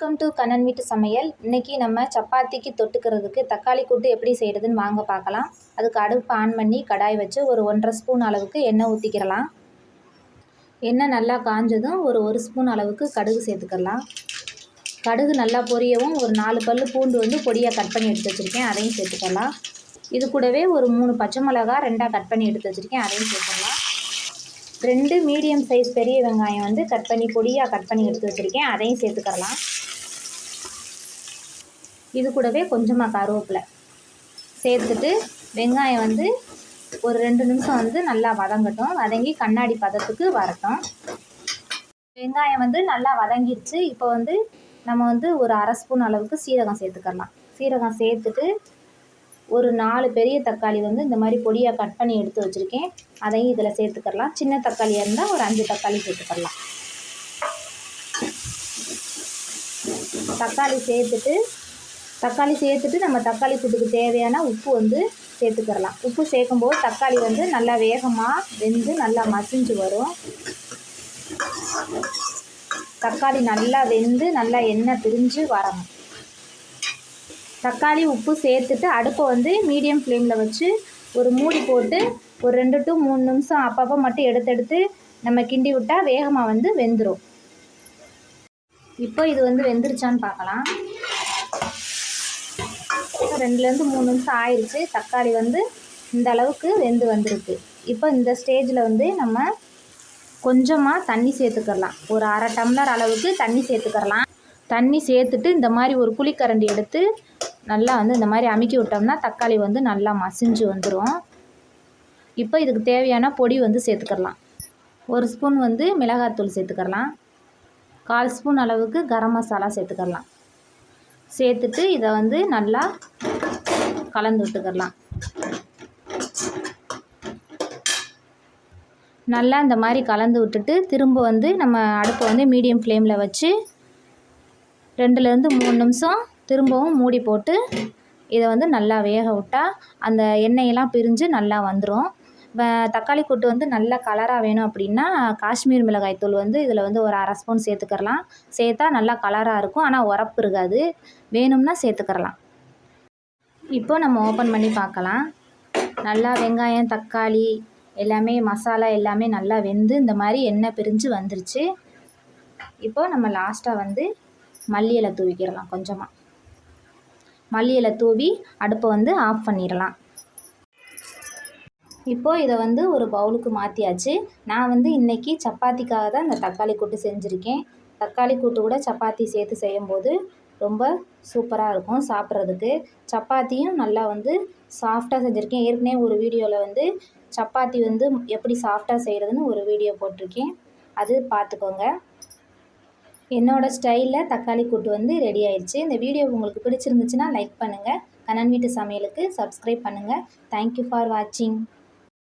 Welcome to Kannan வீட்டு சமையல். இன்றைக்கி நம்ம சப்பாத்திக்கு தொட்டுக்கிறதுக்கு தக்காளி கூட்டு எப்படி செய்கிறதுன்னு வாங்க பார்க்கலாம். அதுக்கு அடுப்பு ஆன் பண்ணி கடாய் வச்சு ஒரு ஒன்றரை ஸ்பூன் அளவுக்கு எண்ணெய் ஊற்றிக்கிறலாம் எண்ணெய் நல்லா காஞ்சதும் ஒரு ஒரு ஸ்பூன் அளவுக்கு கடுகு சேர்த்துக்கலாம் கடுகு நல்லா பொரியவும் ஒரு நாலு பல் பூண்டு வந்து பொடியாக கட் பண்ணி எடுத்து வச்சுருக்கேன். அதையும் சேர்த்துக்கலாம். இது கூடவே ஒரு மூணு பச்சை மிளகா ரெண்டாக கட் பண்ணி எடுத்து வச்சுருக்கேன். அதையும் சேர்த்துக்கலாம். ரெண்டு மீடியம் சைஸ் பெரிய வெங்காயம் வந்து கட் பண்ணி பொடியாக கட் பண்ணி எடுத்து வச்சுருக்கேன். அதையும் சேர்த்துக்கலாம் இது கூடவே கொஞ்சமாக கருவேப்பிலை. சேர்த்துட்டு வெங்காயம் வந்து ஒரு ரெண்டு நிமிஷம் வந்து நல்லா வதங்கட்டும். வதங்கி கண்ணாடி பதத்துக்கு வரட்டும். வெங்காயம் வந்து நல்லா வதங்கிடுச்சு இப்போ வந்து நம்ம வந்து ஒரு அரை ஸ்பூன் அளவுக்கு சீரகம் சேர்த்துக்கலாம் சீரகம் சேர்த்துட்டு ஒரு நாலு பெரிய தக்காளி வந்து இந்த மாதிரி பொடியாக கட் பண்ணி எடுத்து வச்சுருக்கேன். அதையும் இதில் சேர்த்துக்கலாம் சின்ன தக்காளியாக இருந்தால் ஒரு அஞ்சு தக்காளி சேர்த்துக்கலாம் தக்காளி சேர்த்துட்டு தக்காளி சேர்த்துட்டு நம்ம தக்காளி கூட்டுக்கு தேவையான உப்பு வந்து சேர்த்துக்கிறலாம். உப்பு சேர்க்கும்போது தக்காளி வந்து நல்லா வேகமாக வெந்து நல்லா மசிஞ்சு வரும். தக்காளி நல்லா வெந்து நல்லா எண்ணெய் பிரிஞ்சு வரணும். தக்காளி உப்பு சேர்த்துட்டு அடுப்பை வந்து மீடியம் ஃப்ளேமில் வச்சு ஒரு மூடி போட்டு ஒரு ரெண்டு டு மூணு நிமிஷம் அப்பப்போ மட்டும் எடுத்து எடுத்து நம்ம கிண்டி விட்டால் வேகமாக வந்து வெந்துடும் இப்போ இது வந்து வெந்துருச்சான்னு பார்க்கலாம். ரெண்டுலேருந்து மூணு நிமிஷம் ஆயிடுச்சு தக்காளி வந்து இந்த அளவுக்கு வெந்து வந்திருக்கு. இப்போ இந்த ஸ்டேஜில் வந்து நம்ம கொஞ்சமாக தண்ணி சேர்த்துக்கலாம் ஒரு அரை டம்ளர் அளவுக்கு தண்ணி சேர்த்துக்கிறலாம். தண்ணி சேர்த்துட்டு இந்த மாதிரி ஒரு புளிக்கரண்டி எடுத்து நல்லா வந்து இந்த மாதிரி அமுக்கி விட்டோம்னா தக்காளி வந்து நல்லா மசிஞ்சு வந்துடும் இப்போ இதுக்கு தேவையான பொடி வந்து சேர்த்துக்கலாம் ஒரு ஸ்பூன் வந்து மிளகாத்தூள் சேர்த்துக்கரலாம் கால் ஸ்பூன் அளவுக்கு கரம் மசாலா சேர்த்துக்கலாம் சேர்த்துட்டு இதை வந்து நல்லா கலந்து விட்டுக்கலாம் நல்லா இந்த மாதிரி கலந்து விட்டுட்டு திரும்ப வந்து நம்ம அடுப்பை வந்து மீடியம் ஃப்ளேமில் வச்சு ரெண்டுலேருந்து மூணு நிமிஷம் திரும்பவும் மூடி போட்டு இதை வந்து நல்லா வேக விட்டால் அந்த எண்ணெயெல்லாம் பிரிஞ்சு நல்லா வந்துடும் தக்காளி கூட்டு வந்து நல்லா கலராக வேணும் அப்படின்னா காஷ்மீர் மிளகாய் தூள் வந்து இதில் வந்து ஒரு அரை ஸ்பூன் சேர்த்துக்கிறலாம். சேர்த்தா நல்லா கலராக இருக்கும். ஆனால் உரப்பு இருக்காது. வேணும்னா சேர்த்துக்கிறலாம். இப்போ நம்ம ஓப்பன் பண்ணி பார்க்கலாம். நல்லா வெங்காயம் தக்காளி எல்லாமே மசாலா எல்லாமே நல்லா வெந்து இந்த மாதிரி எண்ணெய் பிரிஞ்சு வந்துருச்சு. இப்போ நம்ம லாஸ்ட்டாக வந்து மல்லி இலை தூவிக்கிடலாம் கொஞ்சமாக மல்லி இலை தூவி அடுப்பை வந்து ஆஃப் பண்ணிடலாம். இப்போது இதை வந்து ஒரு பவுலுக்கு மாற்றியாச்சு நான் வந்து இன்றைக்கி சப்பாத்திக்காக தான் இந்த தக்காளி கூட்டு செஞ்சுருக்கேன். தக்காளி கூட்டு கூட சப்பாத்தி சேர்த்து செய்யும்போது ரொம்ப சூப்பராக இருக்கும் சாப்பிட்றதுக்கு. சப்பாத்தியும் நல்லா வந்து சாஃப்டாக செஞ்சுருக்கேன். ஏற்கனவே ஒரு வீடியோவில் வந்து சப்பாத்தி வந்து எப்படி சாஃப்டாக செய்கிறதுன்னு ஒரு வீடியோ போட்டிருக்கேன். அது பார்த்துக்கோங்க என்னோடய ஸ்டைலில் தக்காளி கூட்டு வந்து ரெடி ஆயிடுச்சு. இந்த வீடியோ உங்களுக்கு பிடிச்சிருந்துச்சுன்னா லைக் பண்ணுங்கள் கண்ணன் வீட்டு சமையலுக்கு சப்ஸ்கிரைப் பண்ணுங்கள் தேங்க்யூ ஃபார் வாட்சிங்